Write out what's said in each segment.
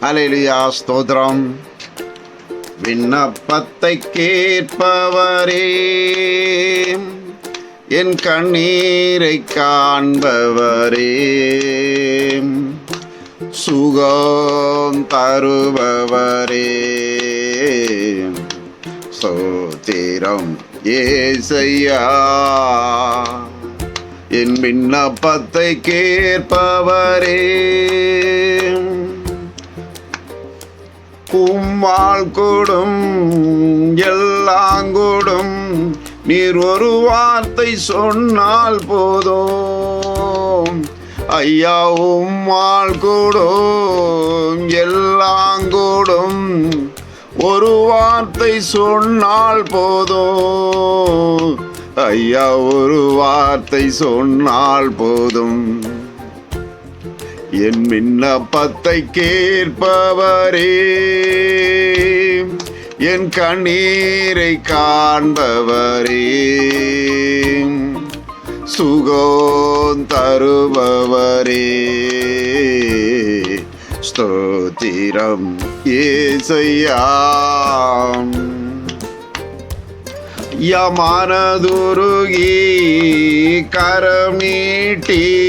அலையிலுயா ஸ்தோத்ரம் விண்ணப்பத்தை கேட்பவரே என் கண்ணீரை காண்பவரே சுகம் தருபவரே. சோத்திரம் ஏசையா என் விண்ணப்பத்தை கேட்பவரே உம்மால் கூடும் எல்லாங்கூடும். நீர் ஒரு வார்த்தை சொன்னால் போதும். ஐயா உம்மால் கூடும் எல்லாங்கூடும். ஒரு வார்த்தை சொன்னால் போதும். ஐயா ஒரு வார்த்தை சொன்னால் போதும். என் விண்ணப்பத்தை கேட்பவரே என் கண்ணீரை காண்பவரே சுகம் தருபவரே. ஸ்தோத்திரம் ஏசையாம் யமானதுருகி கரமீட்டி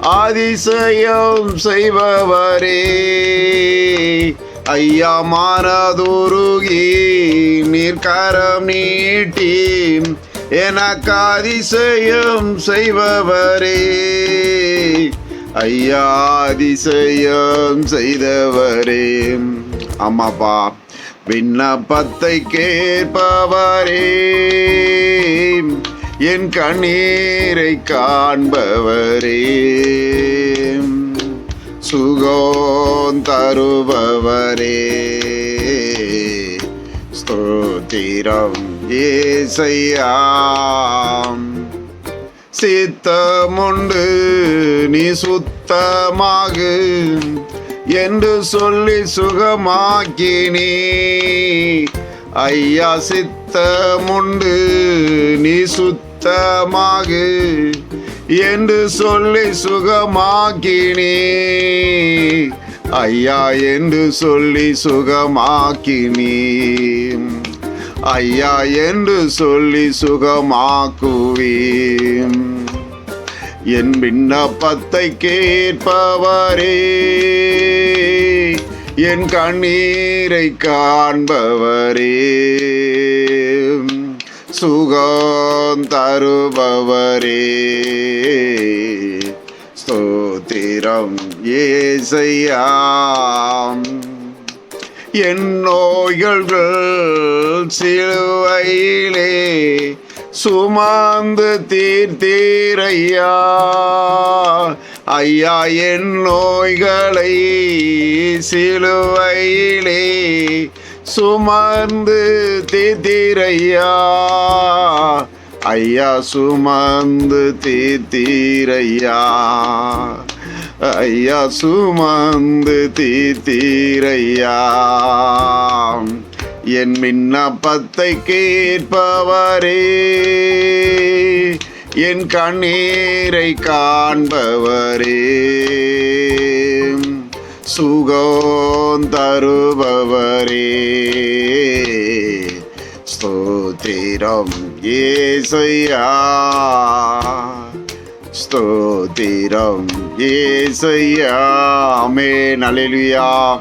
அதிசயம் செய்பவரே. ஐயா மானதுருகி நீர்க்கரம் நீட்டி எனக்கு அதிசயம் செய்பவரே. ஐயா அதிசயம் செய்தவரே. ஆமாப்பா விண்ணப்பத்தை கேட்பவரே. என் கண்ணீரை காண்பவரே. சுகோம் தருபவரே. ஸ்தோத்திரம் ஏசையாம் சித்தமுண்டு நீ சுத்தமாகு என்று சொல்லி சுகமாக்கினே. ஐயா சித்தமுண்டு நீ சுத்தமாகு என்று சொல்லி சுகமாக்கினே. ஐயா என்று சொல்லி சுகமாக்கினே ஐயா என்று சொல்லி சுகமாக்குவேன். என் விண்ணப்பத்தை கேட்பவரே என் கண்ணீரை காண்பவரே. சுகம் தருபவரே. ஸ்தோத்திரம் ஏசையாம். என் நோய்கள் சிலுவையிலே சுமந்து தீர்த்தீரையா. ஐயா என் நோய்களை சிலுவையிலே சுமந்து தீர்த்தீரையா ஐயா சுமந்து தீர்த்தீரையா ஐயா சுமந்து தீர்த்தீரையா என் விண்ணப்பத்தை கேட்பவரே என் கண்ணீரை காண்பவரே. சுகம் தருபவரே. ஸ்தோத்திரம் ஏசையா. ஸ்தோத்திரம் ஏசையா. அமே நலிலுயா